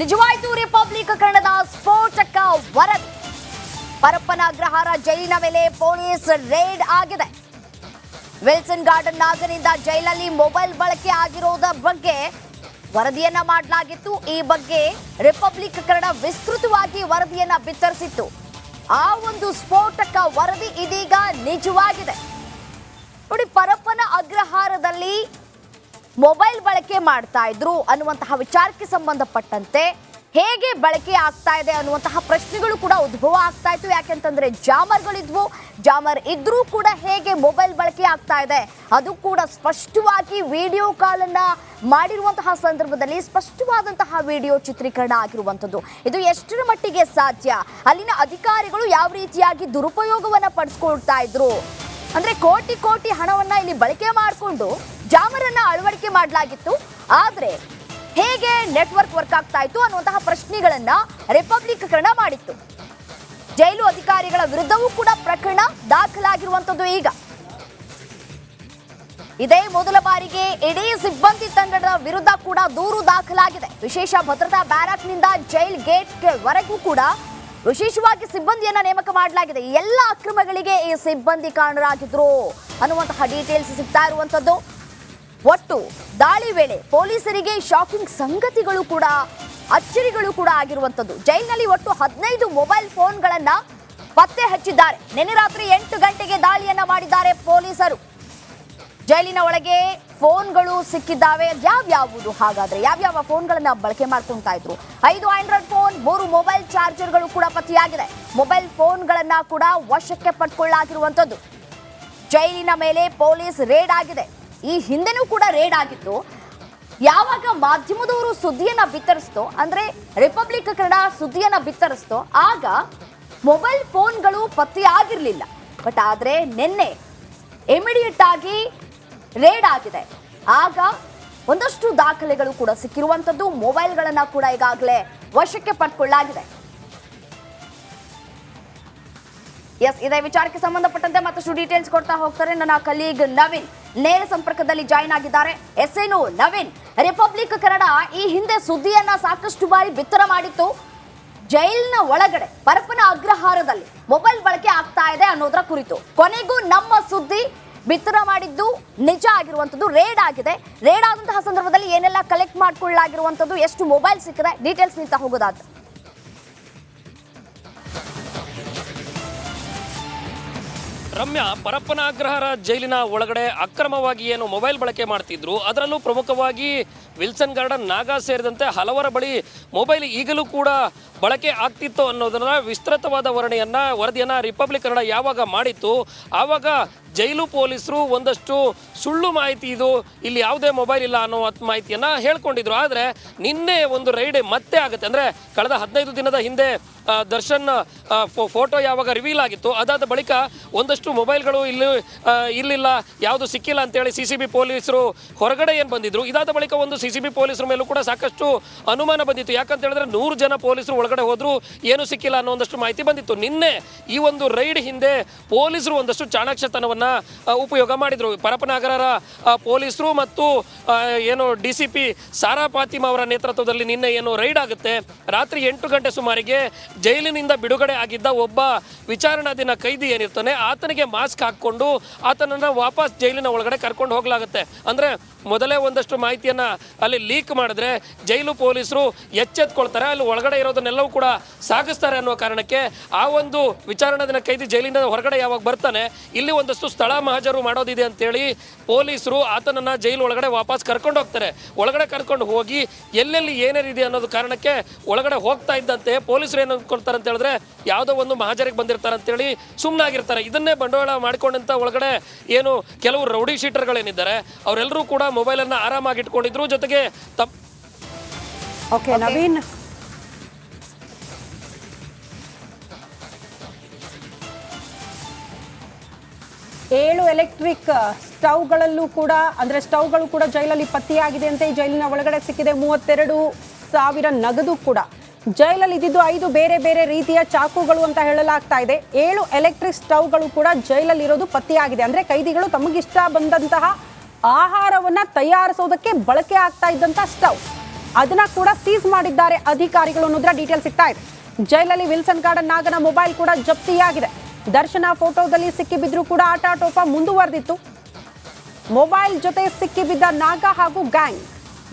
ನಿಜವಾಯ್ತು republic ಕನ್ನಡದ ಸ್ಫೋಟಕ ವರದಿ. ಪರಪ್ಪನ ಅಗ್ರಹಾರ ಜೈಲಿನ ಮೇಲೆ ಪೊಲೀಸ್ ರೇಡ್ ಆಗಿದೆ. ವಿಲ್ಸನ್ ಗಾರ್ಡನ್ ನಾಗರಿಂದ ಜೈಲಲ್ಲಿ ಮೊಬೈಲ್ ಬಳಕೆ ಆಗಿರೋದ ಬಗ್ಗೆ ವರದಿಯನ್ನ ಮಾಡಲಾಗಿತ್ತು. ಈ ಬಗ್ಗೆ ರಿಪಬ್ಲಿಕ್ ಕನ್ನಡ ವಿಸ್ತೃತವಾಗಿ ವರದಿಯನ್ನ ಬಿತ್ತರಿಸಿತ್ತು. ಆ ಒಂದು ಸ್ಫೋಟಕ ವರದಿ ಇದೀಗ ನಿಜವಾಗಿದೆ. ನೋಡಿ, ಪರಪ್ಪನ ಅಗ್ರಹಾರದಲ್ಲಿ ಮೊಬೈಲ್ ಬಳಕೆ ಮಾಡ್ತಾ ಇದ್ರು ಅನ್ನುವಂತಹ ವಿಚಾರಕ್ಕೆ ಸಂಬಂಧಪಟ್ಟಂತೆ ಹೇಗೆ ಬಳಕೆ ಆಗ್ತಾ ಇದೆ ಅನ್ನುವಂತಹ ಪ್ರಶ್ನೆಗಳು ಕೂಡ ಉದ್ಭವ ಆಗ್ತಾ ಇತ್ತು. ಯಾಕೆಂತಂದ್ರೆ ಜಾಮರ್ಗಳಿದ್ವು. ಜಾಮರ್ ಇದ್ರೂ ಕೂಡ ಹೇಗೆ ಮೊಬೈಲ್ ಬಳಕೆ ಆಗ್ತಾ ಇದೆ ಅದು ಕೂಡ ಸ್ಪಷ್ಟವಾಗಿ ವಿಡಿಯೋ ಕಾಲನ್ನ ಮಾಡಿರುವಂತಹ ಸಂದರ್ಭದಲ್ಲಿ ಸ್ಪಷ್ಟವಾದಂತಹ ವಿಡಿಯೋ ಚಿತ್ರೀಕರಣ ಆಗಿರುವಂಥದ್ದು. ಇದು ಎಷ್ಟರ ಮಟ್ಟಿಗೆ ಸಾಧ್ಯ? ಅಲ್ಲಿನ ಅಧಿಕಾರಿಗಳು ಯಾವ ರೀತಿಯಾಗಿ ದುರುಪಯೋಗವನ್ನ ಪಡಿಸ್ಕೊಳ್ತಾ ಇದ್ರು? ಅಂದ್ರೆ ಕೋಟಿ ಕೋಟಿ ಹಣವನ್ನ ಇಲ್ಲಿ ಬಳಕೆ ಮಾಡಿಕೊಂಡು ಜಾಮರನ್ನ ಅಳವಡಿಕೆ ಮಾಡಲಾಗಿತ್ತು. ಆದ್ರೆ ಹೇಗೆ ನೆಟ್ವರ್ಕ್ ವರ್ಕ್ ಆಗ್ತಾ ಇತ್ತು ಅನ್ನುವಂತಹ ಪ್ರಶ್ನೆಗಳನ್ನ ರಿಪಬ್ಲಿಕ್ ಕನ್ನಡ ಮಾಡಿತ್ತು. ಜೈಲು ಅಧಿಕಾರಿಗಳ ವಿರುದ್ಧವೂ ಕೂಡ ಪ್ರಕರಣ ದಾಖಲಾಗಿರುವಂತದ್ದು ಈಗ. ಇದೇ ಮೊದಲ ಬಾರಿಗೆ ಇಡೀ ಸಿಬ್ಬಂದಿ ತಂಡದ ವಿರುದ್ಧ ಕೂಡ ದೂರು ದಾಖಲಾಗಿದೆ. ವಿಶೇಷ ಭದ್ರತಾ ಬ್ಯಾರಕ್ನಿಂದ ಜೈಲ್ ಗೇಟ್ವರೆಗೂ ಕೂಡ ವಿಶೇಷವಾಗಿ ಸಿಬ್ಬಂದಿಯನ್ನ ನೇಮಕ ಮಾಡಲಾಗಿದೆ. ಎಲ್ಲ ಅಕ್ರಮಗಳಿಗೆ ಈ ಸಿಬ್ಬಂದಿ ಕಾರಣರಾಗಿದ್ರು ಅನ್ನುವಂತಹ ಡೀಟೇಲ್ಸ್ ಸಿಗ್ತಾ ಇರುವಂತದ್ದು ಒಟ್ಟು ದಾಳಿ ವೇಳೆ ಪೊಲೀಸರಿಗೆ ಶಾಕಿಂಗ್ ಸಂಗತಿಗಳು ಕೂಡ, ಅಚ್ಚರಿಗಳು ಕೂಡ ಆಗಿರುವಂತದ್ದು ಜೈಲಿನಲ್ಲಿ ಒಟ್ಟು ಹದಿನೈದು ಮೊಬೈಲ್ ಫೋನ್ಗಳನ್ನು ಪತ್ತೆ ಹಚ್ಚಿದ್ದಾರೆ. ನಿನ್ನೆ ರಾತ್ರಿ ಎಂಟು ಗಂಟೆಗೆ ದಾಳಿಯನ್ನ ಮಾಡಿದ್ದಾರೆ ಪೊಲೀಸರು. ಜೈಲಿನ ಒಳಗೆ ಫೋನ್ಗಳು ಸಿಕ್ಕಿದ್ದಾವೆ. ಯಾವ್ಯಾವುದು ಹಾಗಾದ್ರೆ? ಯಾವ್ಯಾವ ಫೋನ್ಗಳನ್ನ ಬಳಕೆ ಮಾಡ್ಕೊಂತಾ ಇದ್ರು? ಐದು ಆಂಡ್ರಾಯ್ಡ್ ಫೋನ್, ಮೂರು ಮೊಬೈಲ್ ಚಾರ್ಜರ್ಗಳು ಕೂಡ ಪತ್ತೆಯಾಗಿದೆ. ಮೊಬೈಲ್ ಫೋನ್ಗಳನ್ನ ಕೂಡ ವಶಕ್ಕೆ ಪಡ್ಕೊಳ್ಳಾಗಿರುವಂಥದ್ದು. ಜೈಲಿನ ಮೇಲೆ ಪೊಲೀಸ್ ರೇಡ್ ಆಗಿದೆ. ಈ ಹಿಂದೆನೂ ಕೂಡ ರೇಡ್ ಆಗಿತ್ತು. ಯಾವಾಗ ಮಾಧ್ಯಮದವರು ಸುದ್ದಿಯನ್ನ ಬಿತ್ತರಿಸ್ತೋ, ಅಂದ್ರೆ ರಿಪಬ್ಲಿಕ್ ಕನ್ನಡ ಸುದ್ದಿಯನ್ನ ಬಿತ್ತರಿಸ್ತೋ, ಆಗ ಮೊಬೈಲ್ ಫೋನ್ಗಳು ಪತ್ತೆಯಾಗಿರಲಿಲ್ಲ. ಬಟ್ ಆದ್ರೆ ನಿನ್ನೆ ಇಮಿಡಿಯೇಟ್ ಆಗಿ ರೇಡ್ ಆಗಿದೆ. ಆಗ ಒಂದಷ್ಟು ದಾಖಲೆಗಳು ಕೂಡ ಸಿಕ್ಕಿರುವಂತದ್ದು ಮೊಬೈಲ್ಗಳನ್ನು ಕೂಡ ಈಗಾಗಲೇ ವಶಕ್ಕೆ ಪಡ್ಕೊಳ್ಳಲಾಗಿದೆ. ಎಸ್ ಇದೇ ವಿಚಾರಕ್ಕೆ ಸಂಬಂಧಪಟ್ಟಂತೆ ಮತ್ತಷ್ಟು ಡೀಟೇಲ್ಸ್ ಕೊಡ್ತಾ ಹೋಗ್ತಾರೆ ನನ್ನ ಕಲೀಗ್ ನವೀನ್. ನೇರ ಸಂಪರ್ಕದಲ್ಲಿ ಜಾಯಿನ್ ಆಗಿದ್ದಾರೆ. ಎಸ್ ಏನು ನವೀನ್ ರಿಪಬ್ಲಿಕ್ ಕನ್ನಡ ಈ ಹಿಂದೆ ಸುದ್ದಿಯನ್ನ ಸಾಕಷ್ಟು ಬಾರಿ ಬಿತ್ತರ ಮಾಡಿತ್ತು. ಜೈಲಿನ ಒಳಗಡೆ ಪರಪನ ಅಗ್ರಹಾರದಲ್ಲಿ ಮೊಬೈಲ್ ಬಳಕೆ ಆಗ್ತಾ ಇದೆ ಅನ್ನೋದರ ಕುರಿತು. ಕೊನೆಗೂ ನಮ್ಮ ಸುದ್ದಿ ಬಿತ್ತರ ಮಾಡಿದ್ದು ನಿಜ ಆಗಿರುವಂಥದ್ದು ರೇಡ್ ಆಗಿದೆ. ರೇಡ್ ಆದಂತಹ ಸಂದರ್ಭದಲ್ಲಿ ಏನೆಲ್ಲ ಕಲೆಕ್ಟ್ ಮಾಡ್ಕೊಳ್ಳಾಗಿರುವಂಥದ್ದು ಎಷ್ಟು ಮೊಬೈಲ್ ಸಿಕ್ಕಿದೆ ಡೀಟೇಲ್ಸ್ ನಿಂತ ಹೋಗೋದಾದ್ರೆ. ರಮ್ಯಾ ಪರಪ್ಪನ ಅಗ್ರಹಾರ ಜೈಲಿನ ಒಳಗಡೆ ಅಕ್ರಮವಾಗಿ ಏನು ಮೊಬೈಲ್ ಬಳಕೆ ಮಾಡ್ತಿದ್ರು. ಅದರಲ್ಲೂ ಪ್ರಮುಖವಾಗಿ ವಿಲ್ಸನ್ ಗಾರ್ಡನ್ ನಾಗಾ ಸೇರಿದಂತೆ ಹಲವರ ಬಳಿ ಮೊಬೈಲ್ ಈಗಲೂ ಕೂಡ ಬಳಕೆ ಆಗ್ತಿತ್ತು ಅನ್ನೋದನ್ನ ವಿಸ್ತೃತವಾದ ವರಣಿಯನ್ನ ವರದಿಯನ್ನ ರಿಪಬ್ಲಿಕ್ ಕನ್ನಡ ಯಾವಾಗ ಮಾಡಿತ್ತು, ಆವಾಗ ಜೈಲು ಪೊಲೀಸರು ಒಂದಷ್ಟು ಸುಳ್ಳು ಮಾಹಿತಿ ಇದು, ಇಲ್ಲಿ ಯಾವುದೇ ಮೊಬೈಲ್ ಇಲ್ಲ ಅನ್ನೋ ಮಾಹಿತಿಯನ್ನು ಹೇಳ್ಕೊಂಡಿದ್ರು. ಆದರೆ ನಿನ್ನೆ ಒಂದು ರೈಡ್ ಮತ್ತೆ ಆಗುತ್ತೆ. ಅಂದ್ರೆ ಕಳೆದ ಹದಿನೈದು ದಿನದ ಹಿಂದೆ ದರ್ಶನ್ ಫೋಟೋ ಯಾವಾಗ ರಿವೀಲ್ ಆಗಿತ್ತು, ಅದಾದ ಬಳಿಕ ಒಂದಷ್ಟು ಮೊಬೈಲ್ಗಳು ಇಲ್ಲಿ ಇಲ್ಲಿಲ್ಲ ಯಾವುದು ಸಿಕ್ಕಿಲ್ಲ ಅಂತೇಳಿ ಸಿ ಸಿ ಬಿ ಪೊಲೀಸರು ಹೊರಗಡೆ ಏನು ಬಂದಿದ್ರು, ಇದಾದ ಬಳಿಕ ಒಂದು ಸಿ ಸಿ ಬಿ ಪೊಲೀಸರ ಮೇಲೂ ಕೂಡ ಸಾಕಷ್ಟು ಅನುಮಾನ ಬಂದಿತ್ತು. ಯಾಕಂತ ಹೇಳಿದ್ರೆ ನೂರು ಜನ ಪೊಲೀಸರು ಒಳಗಡೆ ಹೋದ್ರು, ಏನು ಸಿಕ್ಕಿಲ್ಲ ಅನ್ನೋ ಒಂದಷ್ಟು ಮಾಹಿತಿ ಬಂದಿತ್ತು. ನಿನ್ನೆ ಈ ಒಂದು ರೈಡ್ ಹಿಂದೆ ಪೊಲೀಸರು ಒಂದಷ್ಟು ಚಾಣಾಕ್ಷತನವನ್ನು ಉಪಯೋಗ ಮಾಡಿದರು. ಪರಪನಗರರ ಪೊಲೀಸರು ಮತ್ತು ಏನು D C P Sara Fatima ಅವರ ನೇತೃತ್ವದಲ್ಲಿ ನಿನ್ನೆ ಏನು ರೈಡ್ ಆಗುತ್ತೆ, ರಾತ್ರಿ ಎಂಟು ಗಂಟೆ ಸುಮಾರಿಗೆ ಜೈಲಿನಿಂದ ಬಿಡುಗಡೆ ಆಗಿದ್ದ ಒಬ್ಬ ವಿಚಾರಣಾಧೀನ ಕೈದಿ ಏನಿರ್ತಾನೆ, ಆತನಿಗೆ ಮಾಸ್ಕ್ ಹಾಕ್ಕೊಂಡು ಆತನನ್ನು ವಾಪಸ್ ಜೈಲಿನ ಒಳಗಡೆ ಕರ್ಕೊಂಡು ಹೋಗಲಾಗುತ್ತೆ. ಅಂದರೆ ಮೊದಲೇ ಒಂದಷ್ಟು ಮಾಹಿತಿಯನ್ನು ಅಲ್ಲಿ ಲೀಕ್ ಮಾಡಿದ್ರೆ ಜೈಲು ಪೊಲೀಸರು ಎಚ್ಚೆತ್ಕೊಳ್ತಾರೆ, ಅಲ್ಲಿ ಒಳಗಡೆ ಇರೋದನ್ನೆಲ್ಲವೂ ಕೂಡ ಸಾಗಿಸ್ತಾರೆ ಅನ್ನೋ ಕಾರಣಕ್ಕೆ ಆ ಒಂದು ವಿಚಾರಣಾಧೀನ ಕೈದಿ ಜೈಲಿನ ಹೊರಗಡೆ ಯಾವಾಗ ಬರ್ತಾನೆ, ಇಲ್ಲಿ ಒಂದಷ್ಟು ಸ್ಥಳ ಮಹಜರು ಮಾಡೋದಿದೆ ಅಂತೇಳಿ ಪೊಲೀಸರು ಆತನನ್ನು ಜೈಲು ಒಳಗಡೆ ವಾಪಸ್ ಕರ್ಕೊಂಡು ಹೋಗ್ತಾರೆ. ಒಳಗಡೆ ಕರ್ಕೊಂಡು ಹೋಗಿ ಎಲ್ಲೆಲ್ಲಿ ಏನೇನಿದೆ ಅನ್ನೋದು ಕಾರಣಕ್ಕೆ ಒಳಗಡೆ ಹೋಗ್ತಾ ಇದ್ದಂತೆ ಪೊಲೀಸರು ಏನು ಅನ್ಕೊಳ್ತಾರೆ ಅಂತ ಹೇಳಿದ್ರೆ ಯಾವುದೋ ಒಂದು ಮಹಾಜರಿಗೆ ಬಂದಿರ್ತಾರೆ ಅಂತೇಳಿ ಸುಮ್ಮನಾಗಿರ್ತಾರೆ ಇದನ್ನೇ ಬಂಡವಾಳ ಮಾಡಿಕೊಂಡಂತ ಒಳಗಡೆ ಏನು ಕೆಲವು ರೌಡಿ ಶೀಟರ್ಗಳೇನಿದ್ದಾರೆ, ಅವರೆಲ್ಲರೂ ಕೂಡ ಮೊಬೈಲನ್ನು ಆರಾಮಾಗಿ ಇಟ್ಕೊಂಡಿದ್ರು ಜೊತೆಗೆ ಓಕೆ, ನವೀನ್. ಏಳು ಎಲೆಕ್ಟ್ರಿಕ್ ಸ್ಟವ್ಗಳಲ್ಲೂ ಕೂಡ, ಅಂದ್ರೆ ಸ್ಟವ್ಗಳು ಕೂಡ ಜೈಲಲ್ಲಿ ಪತ್ತೆಯಾಗಿದೆ ಅಂತ ಈ ಜೈಲಿನ ಒಳಗಡೆ ಸಿಕ್ಕಿದೆ. ಮೂವತ್ತೆರಡು ಸಾವಿರ ನಗದು ಕೂಡ. ಜೈಲಲ್ಲಿ ಇದ್ದಿದ್ದು ಐದು ಬೇರೆ ಬೇರೆ ರೀತಿಯ ಚಾಕುಗಳು ಅಂತ ಹೇಳಲಾಗ್ತಾ ಇದೆ. ಏಳು ಎಲೆಕ್ಟ್ರಿಕ್ ಸ್ಟವ್ಗಳು ಕೂಡ ಜೈಲಲ್ಲಿ ಇರೋದು ಪತ್ತೆಯಾಗಿದೆ. ಅಂದ್ರೆ ಕೈದಿಗಳು ತಮಗಿಷ್ಟ ಬಂದಂತಹ ಆಹಾರವನ್ನ ತಯಾರಿಸೋದಕ್ಕೆ ಬಳಕೆ ಆಗ್ತಾ ಇದ್ದಂತ ಸ್ಟವ್. ಅದನ್ನ ಕೂಡ ಸೀಸ್ ಮಾಡಿದ್ದಾರೆ ಅಧಿಕಾರಿಗಳು ಅನ್ನೋದ್ರ ಡೀಟೇಲ್ ಸಿಗ್ತಾ ಇದೆ. ಜೈಲಲ್ಲಿ ವಿಲ್ಸನ್ ಗಾರ್ಡನ್ ನಾಗನ ಮೊಬೈಲ್ ಕೂಡ ಜಪ್ತಿಯಾಗಿದೆ. ದರ್ಶನ ಫೋಟೋದಲ್ಲಿ ಸಿಕ್ಕಿಬಿದ್ರೂ ಕೂಡ ಆಟಾಟೋಪ ಮುಂದುವರೆದಿತ್ತು. ಮೊಬೈಲ್ ಜೊತೆ ಸಿಕ್ಕಿಬಿದ್ದ ನಾಗ ಹಾಗೂ ಗ್ಯಾಂಗ್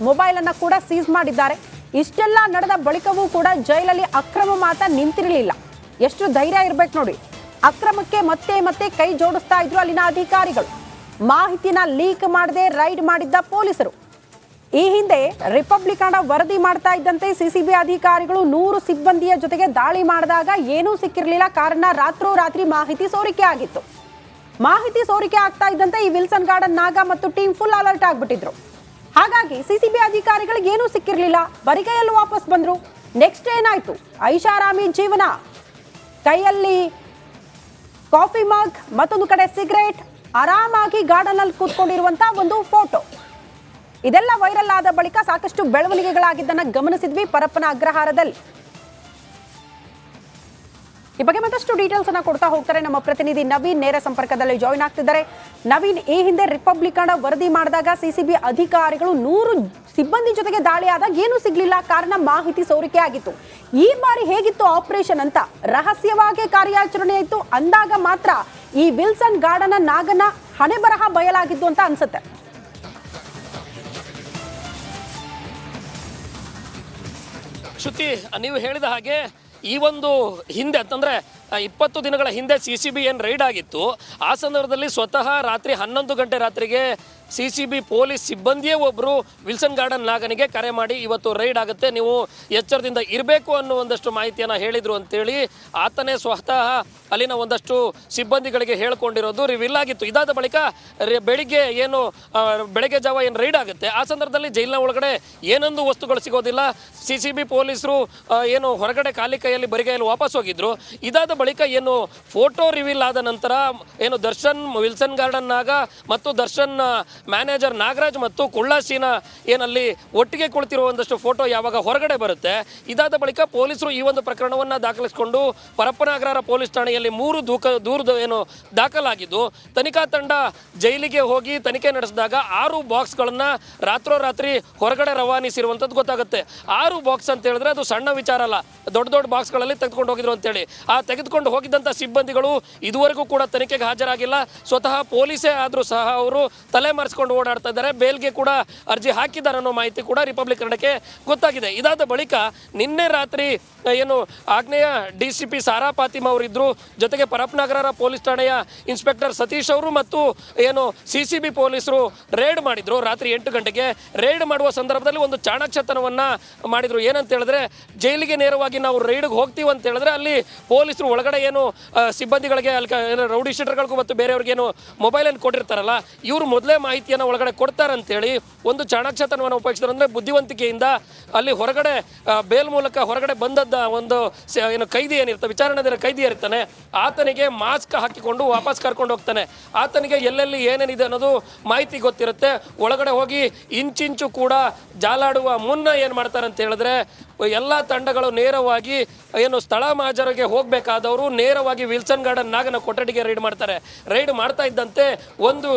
ಮೊಬೈಲ್ ಅನ್ನ ಕೂಡ ಸೀಸ್ ಮಾಡಿದ್ದಾರೆ. ಇಷ್ಟೆಲ್ಲ ನಡೆದ ಬಳಿಕವೂ ಕೂಡ ಜೈಲಲ್ಲಿ ಅಕ್ರಮ ಮಾತ ನಿಂತಿರಲಿಲ್ಲ. ಎಷ್ಟು ಧೈರ್ಯ ಇರ್ಬೇಕು ನೋಡಿ. ಅಕ್ರಮಕ್ಕೆ ಮತ್ತೆ ಮತ್ತೆ ಕೈ ಜೋಡಿಸ್ತಾ ಇದ್ರು ಅಲ್ಲಿನ ಅಧಿಕಾರಿಗಳು. ಮಾಹಿತಿನ ಲೀಕ್ ಮಾಡದೆ ರೈಡ್ ಮಾಡಿದ್ದ ಪೊಲೀಸರು. ಈ ಹಿಂದೆ ರಿಪಬ್ಲಿಕನ ವರದಿ ಮಾಡ್ತಾ ಇದ್ದಂತೆ ಸಿಸಿಬಿ ಅಧಿಕಾರಿಗಳು ನೂರು ಸಿಬ್ಬಂದಿಯ ಜೊತೆಗೆ ದಾಳಿ ಮಾಡಿದಾಗ ಏನೂ ಸಿಕ್ಕಿರಲಿಲ್ಲ. ಕಾರಣ ರಾತ್ರೋರಾತ್ರಿ ಮಾಹಿತಿ ಸೋರಿಕೆ ಆಗಿತ್ತು. ಮಾಹಿತಿ ಸೋರಿಕೆ ಆಗ್ತಾ ಇದ್ದಂತೆ ಈ ವಿಲ್ಸನ್ ಗಾರ್ಡನ್ ನಾಗ ಮತ್ತು ಟೀಮ್ ಫುಲ್ ಅಲರ್ಟ್ ಆಗ್ಬಿಟ್ಟಿದ್ರು. ಹಾಗಾಗಿ ಸಿಸಿಬಿ ಅಧಿಕಾರಿಗಳಿಗೆ ಏನೂ ಸಿಕ್ಕಿರಲಿಲ್ಲ. ಬರಿಗೈಯಲ್ಲಿ ವಾಪಸ್ ಬಂದ್ರು. ನೆಕ್ಸ್ಟ್ ಏನಾಯ್ತು? ಐಷಾರಾಮಿ ಜೀವನ. ಕೈಯಲ್ಲಿ ಕಾಫಿ ಮಗ್, ಮತ್ತೊಂದು ಕಡೆ ಸಿಗರೇಟ್. ಆರಾಮಾಗಿ ಗಾರ್ಡನ್ ಅಲ್ಲಿ ಕೂತ್ಕೊಂಡಿರುವಂತ ಒಂದು ಫೋಟೋ. ಇದೆಲ್ಲ ವೈರಲ್ ಆದ ಬಳಿಕ ಸಾಕಷ್ಟು ಬೆಳವಣಿಗೆಗಳಾಗಿದ್ದನ್ನ ಗಮನಿಸಿದ್ವಿ ಪರಪ್ಪನ ಅಗ್ರಹಾರದಲ್ಲಿ. ಈ ಬಗ್ಗೆ ಮತ್ತಷ್ಟು ಡೀಟೇಲ್ಸ್ ಅನ್ನ ಕೊಡ್ತಾ ಹೋಗ್ತಾರೆ ನಮ್ಮ ಪ್ರತಿನಿಧಿ ನವೀನ್ ನೇರ ಸಂಪರ್ಕದಲ್ಲಿ ಜಾಯಿನ್ ಆಗ್ತಿದ್ದಾರೆ. ನವೀನ್, ಈ ಹಿಂದೆ ರಿಪಬ್ಲಿಕನ ವರದಿ ಮಾಡಿದಾಗ ಸಿಸಿಬಿ ಅಧಿಕಾರಿಗಳು ನೂರು ಸಿಬ್ಬಂದಿ ಜೊತೆಗೆ ದಾಳಿ ಆದಾಗ ಏನು ಸಿಗ್ಲಿಲ್ಲ, ಕಾರಣ ಮಾಹಿತಿ ಸೋರಿಕೆ ಆಗಿತ್ತು. ಈ ಬಾರಿ ಹೇಗಿತ್ತು ಆಪರೇಷನ್ ಅಂತ ರಹಸ್ಯವಾಗಿ ಕಾರ್ಯಾಚರಣೆ ಇತ್ತು ಅಂದಾಗ ಮಾತ್ರ ಈ ವಿಲ್ಸನ್ ಗಾರ್ಡನ್ ನಾಗನ ಹಣೆ ಬರಹ ಬಯಲಾಗಿದ್ದು ಅಂತ ಅನ್ಸುತ್ತೆ. ಶ್ರುತಿ, ನೀವು ಹೇಳಿದ ಹಾಗೆ ಈ ಒಂದು ಹಿಂದೆ ಅಂತಂದ್ರೆ ಇಪ್ಪತ್ತು ದಿನಗಳ ಹಿಂದೆ ಸಿ ಸಿ ಬಿ ಏನು ರೈಡ್ ಆಗಿತ್ತು, ಆ ಸಂದರ್ಭದಲ್ಲಿ ಸ್ವತಃ ರಾತ್ರಿ ಹನ್ನೊಂದು ಗಂಟೆ ರಾತ್ರಿಗೆ ಸಿ ಸಿ ಬಿ ಪೊಲೀಸ್ ಸಿಬ್ಬಂದಿಯೇ ಒಬ್ಬರು ವಿಲ್ಸನ್ ಗಾರ್ಡನ್ ನಾಗನಿಗೆ ಕರೆ ಮಾಡಿ ಇವತ್ತು ರೈಡ್ ಆಗುತ್ತೆ. ನೀವು ಎಚ್ಚರದಿಂದ ಇರಬೇಕು ಅನ್ನೋ ಒಂದಷ್ಟು ಮಾಹಿತಿಯನ್ನು ಹೇಳಿದರು ಅಂತೇಳಿ ಆತನೇ ಸ್ವತಃ ಅಲ್ಲಿನ ಒಂದಷ್ಟು ಸಿಬ್ಬಂದಿಗಳಿಗೆ ಹೇಳ್ಕೊಂಡಿರೋದು. ರಿವಿಲ್ ಆಗಿತ್ತು. ಇದಾದ ಬಳಿಕ ಬೆಳಿಗ್ಗೆ ಏನು ಬೆಳಗ್ಗೆ ಜಾವ ಏನು ರೈಡ್ ಆಗುತ್ತೆ. ಆ ಸಂದರ್ಭದಲ್ಲಿ ಜೈಲಿನ ಒಳಗಡೆ ಏನೊಂದು ವಸ್ತುಗಳು ಸಿಗೋದಿಲ್ಲ. ಸಿ ಸಿ ಬಿ ಪೊಲೀಸರು ಏನು ಹೊರಗಡೆ ಖಾಲಿ ಕೈಯಲ್ಲಿ ಬರಿಗೈಯಲ್ಲಿ ವಾಪಸ್ ಹೋಗಿದ್ರು. ಇದಾದ ಬಳಿಕ ಏನು ಫೋಟೋ ರಿವೀಲ್ ಆದ ನಂತರ ಏನು ದರ್ಶನ್, ವಿಲ್ಸನ್ ಗಾರ್ಡನ್ ನಾಗ ಮತ್ತು ದರ್ಶನ್ ಮ್ಯಾನೇಜರ್ ನಾಗರಾಜ್ ಮತ್ತು ಕುಳ್ಳಾಸಿನ ಏನಲ್ಲಿ ಒಟ್ಟಿಗೆ ಕುಳಿತಿರುವ ಒಂದಷ್ಟು ಫೋಟೋ ಯಾವಾಗ ಹೊರಗಡೆ ಬರುತ್ತೆ. ಇದಾದ ಬಳಿಕ ಪೊಲೀಸರು ಈ ಒಂದು ಪ್ರಕರಣವನ್ನು ದಾಖಲಿಸಿಕೊಂಡು ಪರಪ್ಪನಾಗ್ರಹಾರ ಪೊಲೀಸ್ ಠಾಣೆಯಲ್ಲಿ ಮೂರು ದೂಕ, ದೂರದ ಏನು ದಾಖಲಾಗಿದ್ದು, ತನಿಖಾ ತಂಡ ಜೈಲಿಗೆ ಹೋಗಿ ತನಿಖೆ ನಡೆಸಿದಾಗ ಆರು ಬಾಕ್ಸ್ಗಳನ್ನು ರಾತ್ರೋರಾತ್ರಿ ಹೊರಗಡೆ ರವಾನಿಸಿರುವಂಥದ್ದು ಗೊತ್ತಾಗುತ್ತೆ. ಆರು ಬಾಕ್ಸ್ ಅಂತ ಹೇಳಿದ್ರೆ ಅದು ಸಣ್ಣ ವಿಚಾರ ಅಲ್ಲ. ದೊಡ್ಡ ದೊಡ್ಡ ಬಾಕ್ಸ್ಗಳಲ್ಲಿ ತೆಗೆದುಕೊಂಡು ಹೋಗಿದ್ರು ಅಂತೇಳಿ ಆ ತೆಗೆದುಕೊಂಡು ಹೋಗಿದ್ದಂಥ ಸಿಬ್ಬಂದಿಗಳು ಇದುವರೆಗೂ ಕೂಡ ತನಿಖೆಗೆ ಹಾಜರಾಗಿಲ್ಲ. ಸ್ವತಃ ಪೊಲೀಸೇ ಆದರೂ ಸಹ ಅವರು ತಲೆ ಮರೆಸ್ಕೊಂಡು ಓಡಾಡ್ತಾ ಇದ್ದಾರೆ. ಬೇಲ್ಗೆ ಕೂಡ ಅರ್ಜಿ ಹಾಕಿದ್ದಾರೆ ಅನ್ನೋ ಮಾಹಿತಿ ಕೂಡ ರಿಪಬ್ಲಿಕ್ ಕನ್ನಡಕ್ಕೆ ಗೊತ್ತಾಗಿದೆ. ಇದಾದ ಬಳಿಕ ನಿನ್ನೆ ರಾತ್ರಿ ಏನು ಆಗ್ನೇಯ D C P Sara Fatima ಅವರಿದ್ದರು ಜೊತೆಗೆ ಪರಪ್ನಗರ ಪೊಲೀಸ್ ಠಾಣೆಯ ಇನ್ಸ್ಪೆಕ್ಟರ್ ಸತೀಶ್ ಅವರು ಮತ್ತು, ಏನು ಸಿ ಸಿ ಬಿ ಪೊಲೀಸರು ರೇಡ್ ಮಾಡಿದ್ರು. ರಾತ್ರಿ ಎಂಟು ಗಂಟೆಗೆ ರೇಡ್ ಮಾಡುವ ಸಂದರ್ಭದಲ್ಲಿ ಒಂದು ಚಾಣಾಕ್ಷತನವನ್ನು ಮಾಡಿದ್ರು. ಏನಂತ ಹೇಳಿದ್ರೆ, ಜೈಲಿಗೆ ನೇರವಾಗಿ ನಾವು ರೈಡ್ಗೆ ಹೋಗ್ತೀವಿ ಅಂತ ಹೇಳಿದ್ರೆ, ಅಲ್ಲಿ ಪೊಲೀಸರು ಒಳಗಡೆ ಏನು ಸಿಬ್ಬಂದಿಗಳಿಗೆ, ಅಲ್ಲಿ ರೌಡಿ ಶೀಟರ್ಗಳಿಗೂ ಮತ್ತು ಬೇರೆಯವ್ರಿಗೇನು ಮೊಬೈಲನ್ನು ಕೊಟ್ಟಿರ್ತಾರಲ್ಲ, ಇವರು ಮೊದಲೇ ಮಾಹಿತಿಯನ್ನು ಒಳಗಡೆ ಕೊಡ್ತಾರೆ ಅಂತೇಳಿ ಒಂದು ಚಾಣಾಕ್ಷತನವನ್ನು ಉಪಯೋಗಿಸಿದ್ರು ಅಂದರೆ ಬುದ್ಧಿವಂತಿಕೆಯಿಂದ ಅಲ್ಲಿ ಹೊರಗಡೆ ಬೇಲ್ ಮೂಲಕ ಹೊರಗಡೆ ಬಂದದ್ದ ಒಂದು ಏನು ಕೈದಿ ಏನಿರ್ತಾನೆ ವಿಚಾರಣೆ ಕೈದಿ ಇರ್ತಾನೆ ಆತನಿಗೆ ಮಾಸ್ಕ್ ಹಾಕಿಕೊಂಡು ವಾಪಸ್ ಕರ್ಕೊಂಡು ಹೋಗ್ತಾನೆ. ಆತನಿಗೆ ಎಲ್ಲೆಲ್ಲಿ ಏನೇನಿದೆ ಅನ್ನೋದು ಮಾಹಿತಿ ಗೊತ್ತಿರುತ್ತೆ. ಒಳಗಡೆ ಹೋಗಿ ಇಂಚಿಂಚು ಕೂಡ ಜಾಲಾಡುವ ಮುನ್ನ ಏನು ಮಾಡ್ತಾರೆ ಅಂತ ಹೇಳಿದ್ರೆ ಎಲ್ಲ ತಂಡಗಳು ನೇರವಾಗಿ ಏನು ಸ್ಥಳ ಮಾಜರಿಗೆ ಹೋಗಬೇಕಾದವರು ನೇರವಾಗಿ ವಿಲ್ಸನ್ ಗಾರ್ಡನ್ ನಾಗನ ಕೊಠಡಿಗೆ ರೈಡ್ ಮಾಡ್ತಾರೆ. ರೈಡ್ ಮಾಡ್ತಾ ಇದ್ದಂತೆ ಒಂದು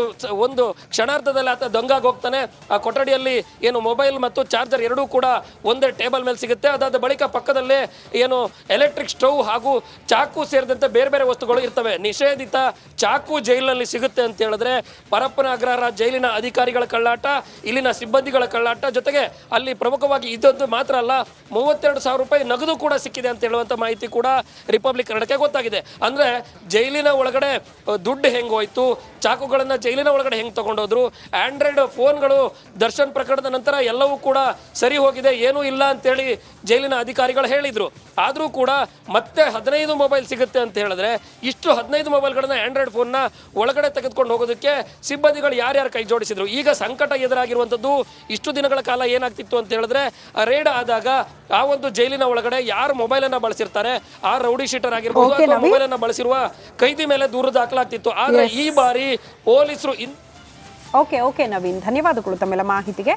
ಒಂದು ಕ್ಷಣಾರ್ಧದಲ್ಲಿ ಆತ ದೊಂಗಾಗಿ ಹೋಗ್ತಾನೆ. ಆ ಕೊಠಡಿಯಲ್ಲಿ ಏನು ಮೊಬೈಲ್ ಮತ್ತು ಚಾರ್ಜರ್ ಎರಡೂ ಕೂಡ ಒಂದೇ ಟೇಬಲ್ ಮೇಲೆ ಸಿಗುತ್ತೆ. ಅದಾದ ಬಳಿಕ ಪಕ್ಕದಲ್ಲೇ ಏನು ಎಲೆಕ್ಟ್ರಿಕ್ ಸ್ಟೌವ್ ಹಾಗೂ ಚಾಕು ಸೇರಿದಂತೆ ಬೇರೆ ಬೇರೆ ವಸ್ತುಗಳು ಇರ್ತವೆ. ನಿಷೇಧಿತ ಚಾಕು ಜೈಲಿನಲ್ಲಿ ಸಿಗುತ್ತೆ ಅಂತ ಹೇಳಿದ್ರೆ ಪರಪ್ಪನ ಅಗ್ರಹಾರ ಜೈಲಿನ ಅಧಿಕಾರಿಗಳ ಕಳ್ಳಾಟ, ಇಲ್ಲಿನ ಸಿಬ್ಬಂದಿಗಳ ಕಳ್ಳಾಟ ಜೊತೆಗೆ ಅಲ್ಲಿ ಪ್ರಮುಖವಾಗಿ ಇದ್ದದ್ದು ಮಾತ್ರ ಅಲ್ಲ ಮೂವತ್ತೆರಡು ಸಾವಿರ ರೂಪಾಯಿ ನಗದು ಕೂಡ ಸಿಕ್ಕಿದೆ ಅಂತ ಹೇಳುವಂಥ ಮಾಹಿತಿ ಕೂಡ ರಿಪಬ್ಲಿಕ್ ಕನ್ನಡಕ್ಕೆ ಗೊತ್ತಾಗಿದೆ. ಅಂದರೆ ಜೈಲಿನ ಒಳಗಡೆ ದುಡ್ಡು ಹೆಂಗೆ ಹೋಯ್ತು, ಚಾಕುಗಳನ್ನು ಜೈಲಿನ ಒಳಗಡೆ ಹೆಂಗೆ ತೊಗೊಂಡೋದ್ರು ಆ್ಯಂಡ್ರಾಯ್ಡ್ ಫೋನ್ಗಳು ದರ್ಶನ್ ಪ್ರಕರಣದ ನಂತರ ಎಲ್ಲವೂ ಕೂಡ ಸರಿ ಹೋಗಿದೆ, ಏನೂ ಇಲ್ಲ ಅಂತೇಳಿ ಜೈಲಿನ ಅಧಿಕಾರಿಗಳು ಹೇಳಿದರು. ಆದರೂ ಕೂಡ ಮತ್ತೆ ಹದಿನೈದು ಮೊಬೈಲ್ ಸಿಗುತ್ತೆ ಅಂತ ಹೇಳಿದ್ರೆ, ಇಷ್ಟು ಹದಿನೈದು ಮೊಬೈಲ್ಗಳನ್ನ ಆ್ಯಂಡ್ರಾಯ್ಡ್ ಫೋನ್ನ ಒಳಗಡೆ ತೆಗೆದುಕೊಂಡು ಹೋಗೋದಕ್ಕೆ ಸಿಬ್ಬಂದಿಗಳು ಯಾರ್ಯಾರು ಕೈ ಜೋಡಿಸಿದ್ರು? ಈಗ ಸಂಕಟ ಎದುರಾಗಿರುವಂಥದ್ದು ಇಷ್ಟು ದಿನಗಳ ಕಾಲ ಏನಾಗ್ತಿತ್ತು ಅಂತ ಹೇಳಿದ್ರೆ ರೇಡ್ ಆದಾಗ ಆ ಒಂದು ಜೈಲಿನ ಒಳಗಡೆ ಯಾರು ಮೊಬೈಲ್ ಅನ್ನ ಬಳಸಿರ್ತಾರೆ? ಆ ರೌಡಿ ಶೀಟರ್ ಆಗಿರ್ಬೋದು ಅಥವಾ ಮೊಬೈಲ್ ಅನ್ನ ಬಳಸಿರುವ ಕೈದಿ ಮೇಲೆ ದೂರು ದಾಖಲಾಗ್ತಿತ್ತು. ಆದ್ರೆ ಈ ಬಾರಿ ಪೊಲೀಸರು ಇನ್ ಓಕೆ ಓಕೆ ನವೀನ್. ಧನ್ಯವಾದಗಳು ತಮ್ಮೆಲ್ಲ ಮಾಹಿತಿಗೆ.